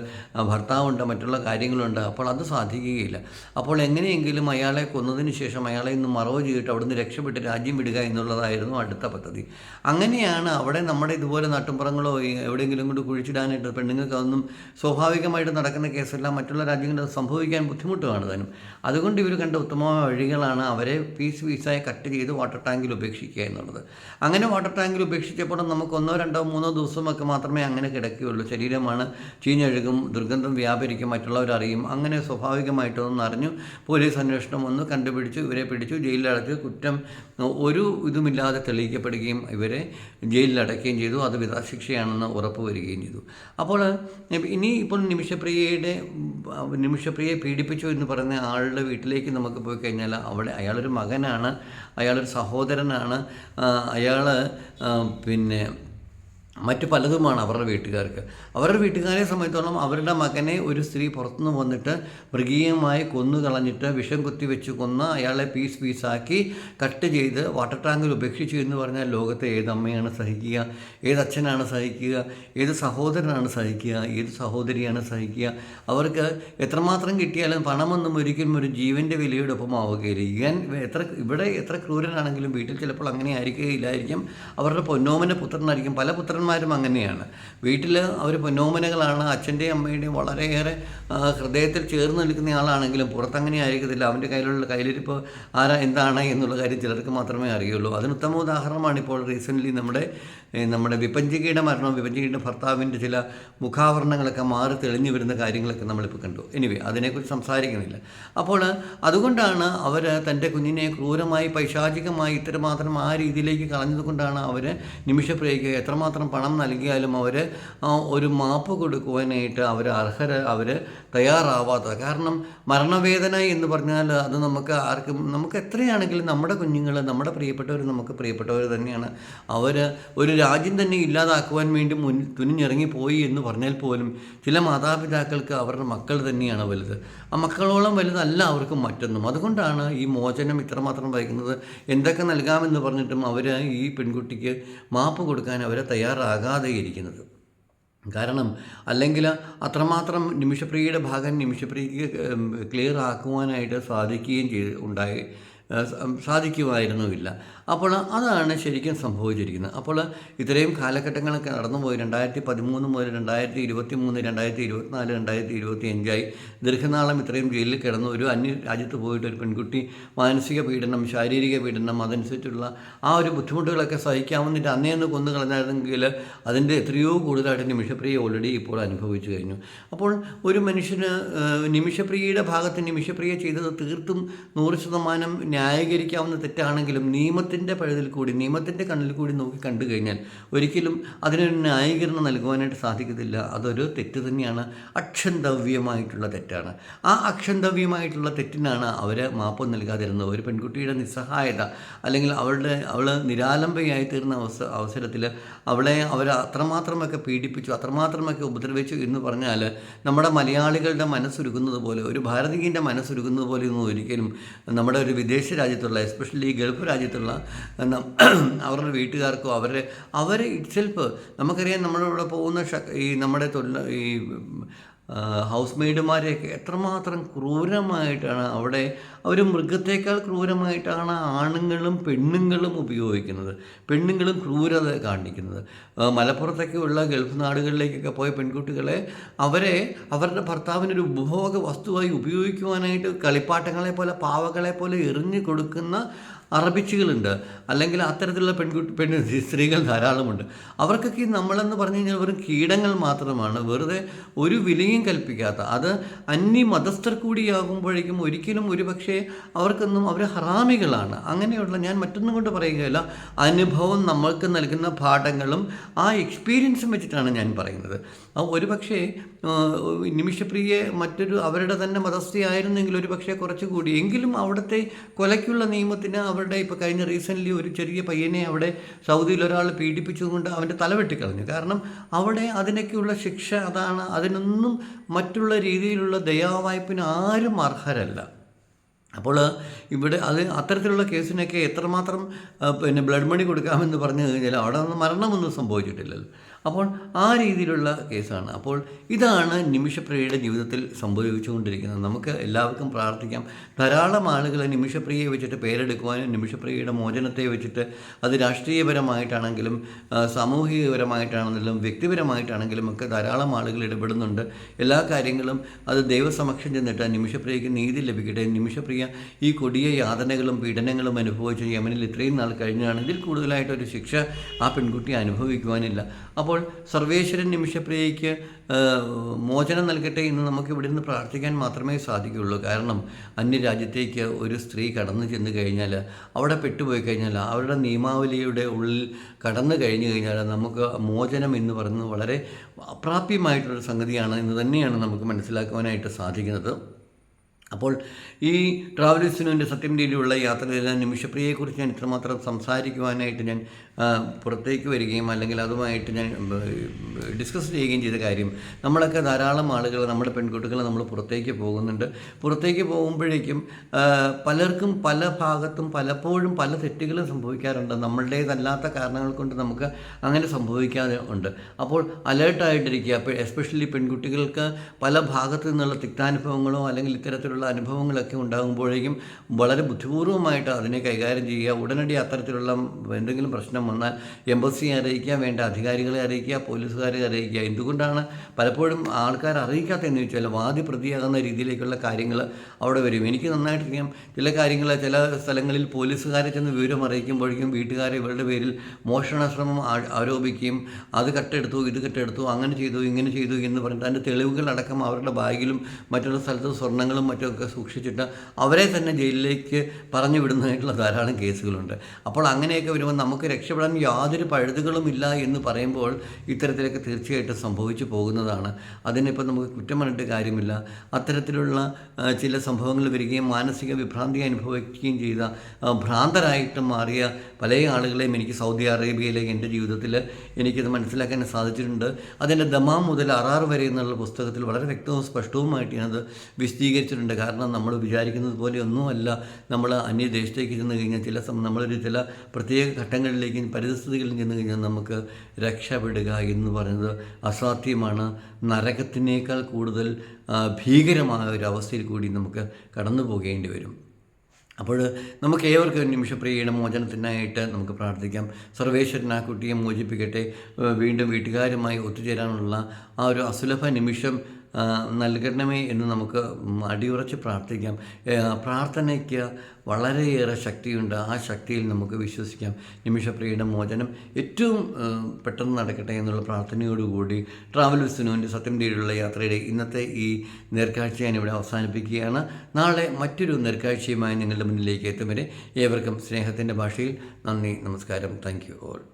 ഭർത്താവുണ്ട് മറ്റുള്ള കാര്യങ്ങളുണ്ട്. അപ്പോൾ അത് സാധിക്കുകയില്ല. അപ്പോൾ എങ്ങനെയെങ്കിലും അയാളെ കൊന്നതിന് ശേഷം അയാളെ ഇന്ന് മറവ് ചെയ്തിട്ട് അവിടുന്ന് രക്ഷപ്പെട്ട് രാജ്യം വിടുക എന്നുള്ളതായിരുന്നു അടുത്ത പദ്ധതി. അങ്ങനെയാണ് അവിടെ നമ്മുടെ ഇതുപോലെ നാട്ടുമ്പുറങ്ങളോ എവിടെയെങ്കിലും കൊണ്ട് കുഴിച്ചിടാനായിട്ട് പെണ്ണുങ്ങൾക്ക് അതൊന്നും സ്വാഭാവികമായിട്ട് നടക്കുന്ന കേസെല്ലാം മറ്റുള്ള രാജ്യങ്ങളിൽ സംഭവിക്കാൻ ബുദ്ധിമുട്ടുമാണ് താനും. അതുകൊണ്ട് ഇവർ കണ്ട ഉത്തമമായ വഴികളാണ് അവരെ പീസ് പീസായി കട്ട് ചെയ്ത് വാട്ടർ ടാങ്കിൽ ഉപേക്ഷിക്കുക എന്നുള്ളത്. അങ്ങനെ വാട്ടർ ടാങ്കിൽ ഉപേക്ഷിച്ചപ്പോൾ നമുക്ക് ഒന്നോ രണ്ടോ മൂന്നോ ദിവസമൊക്കെ മാത്രമേ അങ്ങനെ കിടക്കുകയുള്ളൂ. ശരീരമാണ് ചീഞ്ഞഴുകും ദുർഗന്ധം വ്യാപരിക്കും മറ്റുള്ളവരറിയും. അങ്ങനെ സ്വാഭാവികമായിട്ടൊന്നും അറിഞ്ഞു പോലീസ് അന്വേഷണം ഒന്ന് കണ്ടുപിടിച്ചു ഇവരെ പിടിച്ചു ജയിലിലടച്ച്. കുറ്റം ഒരു ഇതുമില്ലാതെ തെളിയിക്കപ്പെടുകയും ഇവരെ ജയിലിലടയ്ക്കുകയും ചെയ്തു. അത് വിധാശിക്ഷയാണെന്ന് ഉറപ്പ് വരികയും ചെയ്തു. അപ്പോൾ ഇനി ഇപ്പോൾ നിമിഷപ്രിയയുടെ ഉം, നിമിഷപ്രിയയെ പീഡിപ്പിച്ചു എന്ന് പറയുന്ന ആളുടെ വീട്ടിലേക്ക് നമുക്ക് പോയി കഴിഞ്ഞാൽ അവിടെ അയാളൊരു മകനാണ് അയാളൊരു സഹോദരനാണ് അയാൾ പിന്നെ മറ്റു പലതുമാണ് അവരുടെ വീട്ടുകാർക്ക്. അവരുടെ വീട്ടുകാരെ സംബന്ധിച്ചോളം അവരുടെ മകനെ ഒരു സ്ത്രീ പുറത്തുനിന്ന് വന്നിട്ട് മൃഗീയമായി കൊന്നു കളഞ്ഞിട്ട് വിഷം കുത്തി വെച്ച് കൊന്ന് അയാളെ പീസ് പീസാക്കി കട്ട് ചെയ്ത് വാട്ടർ ടാങ്കിൽ ഉപേക്ഷിച്ചു എന്ന് പറഞ്ഞാൽ ലോകത്തെ ഏത് അമ്മയാണ് സഹിക്കുക? ഏത് അച്ഛനാണ് സഹിക്കുക? ഏത് സഹോദരനാണ് സഹിക്കുക? ഏത് സഹോദരിയാണ് സഹിക്കുക? അവർക്ക് എത്രമാത്രം കിട്ടിയാലും പണമൊന്നും ഒരിക്കലും ഒരു ജീവന്റെ വിലയുടെ ഒപ്പമാവുകയില്ല ഇവൻ എത്ര ഇവിടെ എത്ര ക്രൂരനാണെങ്കിലും വീട്ടിൽ ചിലപ്പോൾ അങ്ങനെ ആയിരിക്കുകയില്ലായിരിക്കും. അവരുടെ പൊന്നോമന്റെ പുത്രനായിരിക്കും. പല പുത്രന്മാരും അങ്ങനെയാണ്. വീട്ടിൽ അവർ പൊന്നോമനകളാണ് അച്ഛന്റെയും അമ്മയുടെയും വളരെയേറെ ഹൃദയത്തിൽ ചേർന്ന് നിൽക്കുന്ന ആളാണെങ്കിലും പുറത്തങ്ങനെ ആയിരിക്കത്തില്ല. അവന്റെ കയ്യിലുള്ള കയ്യിലിരിപ്പ് ആരാ എന്താണ് എന്നുള്ള കാര്യം ചിലർക്ക് മാത്രമേ അറിയുള്ളൂ. അതിന് ഉത്തമ ഉദാഹരണമാണ് ഇപ്പോൾ റീസെന്റ്ലി നമ്മുടെ നമ്മുടെ വിപഞ്ചികയുടെ മരണം വിപഞ്ചികയുടെ ഭർത്താവിന്റെ ചില മുഖാവരണങ്ങളൊക്കെ മാറി തെളിഞ്ഞു വരുന്ന കാര്യങ്ങളൊക്കെ നമ്മളിപ്പോൾ കണ്ടു. എനിവേ അതിനെക്കുറിച്ച് സംസാരിക്കുന്നില്ല. അപ്പോൾ അതുകൊണ്ടാണ് അവർ തന്റെ കുഞ്ഞിനെ ക്രൂരമായി പൈശാചികമായി ഇത്രമാത്രം ആ രീതിയിലേക്ക് കളഞ്ഞതുകൊണ്ടാണ് അവർ നിമിഷപ്രിയയ്ക്ക് എത്രമാത്രം പണം നൽകിയാലും അവർ ഒരു മാപ്പ് കൊടുക്കുവാനായിട്ട് അവർ അർഹര അവർ തയ്യാറാവാത്തത്. കാരണം മരണവേദന എന്ന് പറഞ്ഞാൽ അത് നമുക്ക് ആർക്കും നമുക്ക് എത്രയാണെങ്കിലും നമ്മുടെ കുഞ്ഞുങ്ങൾ നമ്മുടെ പ്രിയപ്പെട്ടവർ നമുക്ക് പ്രിയപ്പെട്ടവർ തന്നെയാണ്. അവർ ഒരു രാജ്യം തന്നെ ഇല്ലാതാക്കുവാൻ വേണ്ടി മുൻ തുനിഞ്ഞിറങ്ങിപ്പോയി എന്ന് പറഞ്ഞാൽ പോലും ചില മാതാപിതാക്കൾക്ക് അവരുടെ മക്കൾ തന്നെയാണ് വലുത്. ആ മക്കളോളം വലുതല്ല അവർക്ക് മറ്റൊന്നും. അതുകൊണ്ടാണ് ഈ മോചനം ഇത്രമാത്രം വൈകുന്നത്. എന്തൊക്കെ നൽകാമെന്ന് പറഞ്ഞിട്ടും അവർ ഈ പെൺകുട്ടിക്ക് മാപ്പ് കൊടുക്കാൻ അവരെ തയ്യാറാകാതെ ഇരിക്കുന്നത് കാരണം അല്ലെങ്കിൽ അത്രമാത്രം നിമിഷപ്രിയയുടെ ഭാഗം നിമിഷപ്രിയക്ക് ക്ലിയർ ആക്കുവാനായിട്ട് സാധിക്കുകയും ചെയ്ത് ഉണ്ടായി സാധിക്കുമായിരുന്നുമില്ല അപ്പോൾ അതാണ് ശരിക്കും സംഭവിച്ചിരിക്കുന്നത്. അപ്പോൾ ഇത്രയും കാലഘട്ടങ്ങളൊക്കെ നടന്നുപോയി. രണ്ടായിരത്തി പതിമൂന്ന് മുതൽ രണ്ടായിരത്തി ഇരുപത്തി മൂന്ന് രണ്ടായിരത്തി ഇരുപത്തിനാല് രണ്ടായിരത്തി ഇരുപത്തി അഞ്ചായി ദീർഘനാളം ഇത്രയും ജയിലിൽ കിടന്നു ഒരു അന്യ രാജ്യത്ത് പോയിട്ട് ഒരു പെൺകുട്ടി മാനസിക പീഡനം ശാരീരിക പീഡനം അതനുസരിച്ചുള്ള ആ ഒരു ബുദ്ധിമുട്ടുകളൊക്കെ സഹിക്കാമെന്നിട്ട് അന്നേ ഒന്ന് കൊന്നു കളഞ്ഞായിരുന്നെങ്കിൽ അതിന്റെ എത്രയോ കൂടുതലായിട്ട് നിമിഷപ്രിയ ഓൾറെഡി ഇപ്പോൾ അനുഭവിച്ചു കഴിഞ്ഞു. അപ്പോൾ ഒരു മനുഷ്യന് നിമിഷപ്രിയയുടെ ഭാഗത്ത് നിമിഷപ്രിയ ചെയ്തത് തീർത്തും നൂറ് ശതമാനം ന്യായീകരിക്കാവുന്ന തെറ്റാണെങ്കിലും നിയമത്തിൽ നിയമത്തിന്റെ പഴുതിൽ കൂടി നിയമത്തിന്റെ കണ്ണിൽ കൂടി നോക്കി കണ്ടു കഴിഞ്ഞാൽ ഒരിക്കലും അതിനൊരു ന്യായീകരണം നൽകുവാനായിട്ട് സാധിക്കത്തില്ല. അതൊരു തെറ്റ് തന്നെയാണ്. അക്ഷന്തവ്യമായിട്ടുള്ള തെറ്റാണ്. ആ അക്ഷന്തവ്യമായിട്ടുള്ള തെറ്റിനാണ് അവർ മാപ്പ് നൽകാതിരുന്നത്. ഒരു പെൺകുട്ടിയുടെ നിസ്സഹായത അല്ലെങ്കിൽ അവളുടെ അവൾ നിരാലംബയായി തീർന്ന അവസ അവസരത്തിൽ അവളെ അവർ അത്രമാത്രമൊക്കെ പീഡിപ്പിച്ചു അത്രമാത്രമൊക്കെ ഉപദ്രവിച്ചു എന്ന് പറഞ്ഞാൽ നമ്മുടെ മലയാളികളുടെ മനസ്സൊരുക്കുന്നത് പോലെ ഒരു ഭാരതീയന്റെ മനസ്സൊരുക്കുന്നത് പോലെ ഒന്നും ഒരിക്കലും നമ്മുടെ ഒരു വിദേശ രാജ്യത്തുള്ള എസ്പെഷ്യലി ഗൾഫ് രാജ്യത്തുള്ള ന- അവരുടെ വീട്ടുകാർക്കോ അവരെ അവരെ ഇറ്റ്സെൽഫ് നമുക്കറിയാം നമ്മുടെ ഇവിടെ പോകുന്ന ഈ നമ്മുടെ തൊഴിൽ ഈ ഹൗസ് മെയ്ഡുമാരെയൊക്കെ എത്രമാത്രം ക്രൂരമായിട്ടാണ് അവിടെ അവർ മൃഗത്തേക്കാൾ ക്രൂരമായിട്ടാണ് ആണുങ്ങളും പെണ്ണുങ്ങളും ഉപയോഗിക്കുന്നത്. പെണ്ണുങ്ങളും ക്രൂരത കാണിക്കുന്നത്. മലപ്പുറത്തൊക്കെ ഉള്ള ഗൾഫ് നാടുകളിലേക്കൊക്കെ പോയ പെൺകുട്ടികളെ അവരെ അവരുടെ ഭർത്താവിനൊരു ഉപഭോഗ വസ്തുവായി ഉപയോഗിക്കുവാനായിട്ട് കളിപ്പാട്ടങ്ങളെ പോലെ പാവകളെ പോലെ എറിഞ്ഞു കൊടുക്കുന്ന അറബിച്ചുകളുണ്ട്. അല്ലെങ്കിൽ അത്തരത്തിലുള്ള പെൺകുട്ടി പെൺ സ്ത്രീകൾ ധാരാളമുണ്ട്. അവർക്കൊക്കെ നമ്മളെന്ന് പറഞ്ഞു കഴിഞ്ഞാൽ വെറും കീടങ്ങൾ മാത്രമാണ്. വെറുതെ ഒരു വിലയും കൽപ്പിക്കാത്ത അത് അന്യ മതസ്ഥർ കൂടിയാകുമ്പോഴേക്കും ഒരിക്കലും ഒരു പക്ഷേ അവർക്കൊന്നും അവർ ഹറാമികളാണ്. അങ്ങനെയുള്ള ഞാൻ മറ്റൊന്നും കൊണ്ട് പറയുകയില്ല. അനുഭവം നമ്മൾക്ക് നൽകുന്ന പാഠങ്ങളും ആ എക്സ്പീരിയൻസും വെച്ചിട്ടാണ് ഞാൻ പറയുന്നത്. ഒരു പക്ഷേ നിമിഷപ്രിയെ മറ്റൊരു അവരുടെ തന്നെ മതസ്ഥയായിരുന്നെങ്കിൽ ഒരു പക്ഷേ കുറച്ചുകൂടി. എങ്കിലും അവിടുത്തെ കൊലയ്ക്കുള്ള നിയമത്തിന് അവരുടെ ഇപ്പോൾ കഴിഞ്ഞ റീസെന്റ്ലി ഒരു ചെറിയ പയ്യനെ അവിടെ സൗദിയിൽ ഒരാൾ പീഡിപ്പിച്ചുകൊണ്ട് അവന്റെ തല കളഞ്ഞു കാരണം അവിടെ അതിനൊക്കെയുള്ള ശിക്ഷ അതാണ്. അതിനൊന്നും മറ്റുള്ള രീതിയിലുള്ള ദയാവായ്പിന് ആരും അർഹരല്ല. അപ്പോൾ ഇവിടെ അത് അത്തരത്തിലുള്ള കേസിനൊക്കെ എത്രമാത്രം പിന്നെ ബ്ലഡ് മണി കൊടുക്കാമെന്ന് പറഞ്ഞു കഴിഞ്ഞാൽ അവിടെ നിന്ന് മരണമൊന്നും സംഭവിച്ചിട്ടില്ലല്ലോ. അപ്പോൾ ആ രീതിയിലുള്ള കേസാണ്. അപ്പോൾ ഇതാണ് നിമിഷപ്രിയയുടെ ജീവിതത്തിൽ സംഭവിച്ചുകൊണ്ടിരിക്കുന്നത്. നമുക്ക് എല്ലാവർക്കും പ്രാർത്ഥിക്കാം. ധാരാളം ആളുകൾ നിമിഷപ്രിയയെ വെച്ചിട്ട് പേരെടുക്കുവാനും നിമിഷപ്രിയയുടെ മോചനത്തെ വെച്ചിട്ട് അത് രാഷ്ട്രീയപരമായിട്ടാണെങ്കിലും സാമൂഹികപരമായിട്ടാണെങ്കിലും വ്യക്തിപരമായിട്ടാണെങ്കിലും ഒക്കെ ധാരാളം ആളുകൾ ഇടപെടുന്നുണ്ട്. എല്ലാ കാര്യങ്ങളും അത് ദൈവസമക്ഷം ചെന്നിട്ട് നിമിഷപ്രിയയ്ക്ക് നീതി ലഭിക്കട്ടെ. നിമിഷപ്രിയ ഈ കൊടിയ യാതനകളും പീഡനങ്ങളും അനുഭവിച്ച് യമനിൽ ഇത്രയും നാൾ കഴിഞ്ഞാണ്. ഇതിൽ കൂടുതലായിട്ടൊരു ശിക്ഷ ആ പെൺകുട്ടി അനുഭവിക്കുവാനില്ല. അപ്പോൾ സർവേശ്വരൻ നിമിഷപ്രിയയ്ക്ക് മോചനം നൽകട്ടെ എന്ന് നമുക്ക് ഇവിടെ നിന്ന് പ്രാർത്ഥിക്കാൻ മാത്രമേ സാധിക്കുകയുള്ളൂ. കാരണം അന്യരാജ്യത്തേക്ക് ഒരു സ്ത്രീ കടന്നു ചെന്ന് കഴിഞ്ഞാൽ അവിടെ പെട്ടുപോയി കഴിഞ്ഞാൽ അവരുടെ നിയമാവലിയുടെ ഉള്ളിൽ കടന്നു കഴിഞ്ഞു കഴിഞ്ഞാൽ നമുക്ക് മോചനം എന്ന് പറയുന്നത് വളരെ അപ്രാപ്യമായിട്ടുള്ളൊരു സംഗതിയാണ് എന്ന് തന്നെയാണ് നമുക്ക് മനസ്സിലാക്കുവാനായിട്ട് സാധിക്കുന്നത്. അപ്പോൾ ഈ ട്രാവലേഴ്സിനുവിന്റെ സത്യം രീതിയിലുള്ള യാത്ര ചെയ്ത നിമിഷപ്രിയയെക്കുറിച്ച് ഞാൻ ഇത്രമാത്രം സംസാരിക്കുവാനായിട്ട് ഞാൻ പുറത്തേക്ക് വരികയും അല്ലെങ്കിൽ അതുമായിട്ട് ഞാൻ ഡിസ്കസ് ചെയ്യുകയും ചെയ്ത കാര്യം നമ്മളൊക്കെ ധാരാളം ആളുകൾ നമ്മുടെ പെൺകുട്ടികൾ നമ്മൾ പുറത്തേക്ക് പോകുന്നുണ്ട്. പുറത്തേക്ക് പോകുമ്പോഴേക്കും പലർക്കും പല ഭാഗത്തും പലപ്പോഴും പല തെറ്റുകളും സംഭവിക്കാറുണ്ട്. നമ്മളുടേതല്ലാത്ത കാരണങ്ങൾ കൊണ്ട് നമുക്ക് അങ്ങനെ സംഭവിക്കാതെ ഉണ്ട്. അപ്പോൾ അലേർട്ടായിട്ടിരിക്കുക. എസ്പെഷ്യലി പെൺകുട്ടികൾക്ക് പല ഭാഗത്തു നിന്നുള്ള തിക്താനുഭവങ്ങളോ അല്ലെങ്കിൽ ഇത്തരത്തിലുള്ള അനുഭവങ്ങളൊക്കെ ഉണ്ടാകുമ്പോഴേക്കും വളരെ ബുദ്ധിപൂർവമായിട്ട് അതിനെ കൈകാര്യം ചെയ്യുക. ഉടനടി അത്തരത്തിലുള്ള എന്തെങ്കിലും പ്രശ്നം വന്നാൽ എംബസിയെ അറിയിക്കുക വേണ്ട അധികാരികളെ അറിയിക്കുക പോലീസുകാരെ അറിയിക്കുക. എന്തുകൊണ്ടാണ് പലപ്പോഴും ആൾക്കാർ അറിയിക്കാത്തതെന്ന് ചോദിച്ചാൽ വാദി പ്രതിയാകുന്ന രീതിയിലേക്കുള്ള കാര്യങ്ങൾ അവിടെ വരും. എനിക്ക് നന്നായിട്ട് അറിയാം ചില കാര്യങ്ങൾ ചില സ്ഥലങ്ങളിൽ പോലീസുകാരെ ചെന്ന് വിവരം അറിയിക്കുമ്പോഴേക്കും വീട്ടുകാരെ ഇവരുടെ പേരിൽ മോഷണശ്രമം ആരോപിക്കുകയും അത് കട്ടെടുത്തു ഇത് കട്ടെടുത്തു അങ്ങനെ ചെയ്തു ഇങ്ങനെ ചെയ്തു എന്ന് പറഞ്ഞിട്ട് അതിന്റെ തെളിവുകളടക്കം അവരുടെ ബാഗിലും മറ്റുള്ള സ്ഥലത്ത് സ്വർണങ്ങളും മറ്റുമൊക്കെ സൂക്ഷിച്ചിട്ട് അവരെ തന്നെ ജയിലിലേക്ക് പറഞ്ഞു വിടുന്നതായിട്ടുള്ള ധാരാളം കേസുകളുണ്ട്. അപ്പോൾ അങ്ങനെയൊക്കെ വരുമ്പോൾ നമുക്ക് രക്ഷപ്പെടാൻ യാതൊരു പഴുതുകളും ഇല്ല എന്ന് പറയുമ്പോൾ ഇത്തരത്തിലൊക്കെ തീർച്ചയായിട്ടും സംഭവിച്ചു പോകുന്നതാണ്. അതിനിപ്പോൾ നമുക്ക് കുറ്റം പറഞ്ഞിട്ട് കാര്യമില്ല. അത്തരത്തിലുള്ള ചില സംഭവങ്ങൾ വരികയും മാനസിക വിഭ്രാന്തി അനുഭവിക്കുകയും ചെയ്ത ഭ്രാന്തരായിട്ട് മാറിയ പല ആളുകളെയും എനിക്ക് സൗദി അറേബ്യയിലെ എന്റെ ജീവിതത്തിൽ എനിക്കിത് മനസ്സിലാക്കാൻ സാധിച്ചിട്ടുണ്ട്. അതിന്റെ ദമാം മുതൽ അറാർ വരെ എന്നുള്ള പുസ്തകത്തിൽ വളരെ വ്യക്തവും സ്പഷ്ടവുമായിട്ട് ഞാനത് വിശദീകരിച്ചിട്ടുണ്ട്. കാരണം നമ്മൾ വിചാരിക്കുന്നത് പോലെ ഒന്നുമല്ല നമ്മൾ അന്യദേശത്തേക്ക് ചെന്ന് കഴിഞ്ഞാൽ ചില നമ്മളൊരു ചില പ്രത്യേക ഘട്ടങ്ങളിലേക്ക് പരിസ്ഥിതികളിൽ ചെന്ന് കഴിഞ്ഞാൽ നമുക്ക് രക്ഷപ്പെടുക എന്ന് പറയുന്നത് അസാധ്യമാണ്. നരകത്തിനേക്കാൾ കൂടുതൽ ഭീകരമായ ഒരു അവസ്ഥയിൽ കൂടി നമുക്ക് കടന്നു പോകേണ്ടി വരും. അപ്പോൾ നമുക്ക് ഏവർക്കും നിമിഷപ്രിയയുടെ മോചനത്തിനായിട്ട് നമുക്ക് പ്രാർത്ഥിക്കാം. സർവേശ്വരൻ ആ കുട്ടിയെ മോചിപ്പിക്കട്ടെ. വീണ്ടും വീട്ടുകാരുമായി ഒത്തുചേരാനുള്ള ആ ഒരു അസുലഭ നിമിഷം നൽകണമേ എന്ന് നമുക്ക് അടിയുറച്ച് പ്രാർത്ഥിക്കാം. പ്രാർത്ഥനയ്ക്ക് വളരെയേറെ ശക്തിയുണ്ട്. ആ ശക്തിയിൽ നമുക്ക് വിശ്വസിക്കാം. നിമിഷപ്രിയയുടെ മോചനം ഏറ്റവും പെട്ടെന്ന് നടക്കട്ടെ എന്നുള്ള പ്രാർത്ഥനയോടുകൂടി ട്രാവൽ വിസ്നുവിന്റെ സത്യം തേടിയുള്ള യാത്രയുടെ ഇന്നത്തെ ഈ നേർക്കാഴ്ച ഇവിടെ അവസാനിപ്പിക്കുകയാണ്. നാളെ മറ്റൊരു നേർക്കാഴ്ചയുമായി നിങ്ങളുടെ മുന്നിലേക്ക് എത്തും വരെ ഏവർക്കും സ്നേഹത്തിന്റെ ഭാഷയിൽ നന്ദി നമസ്കാരം. Thank you all.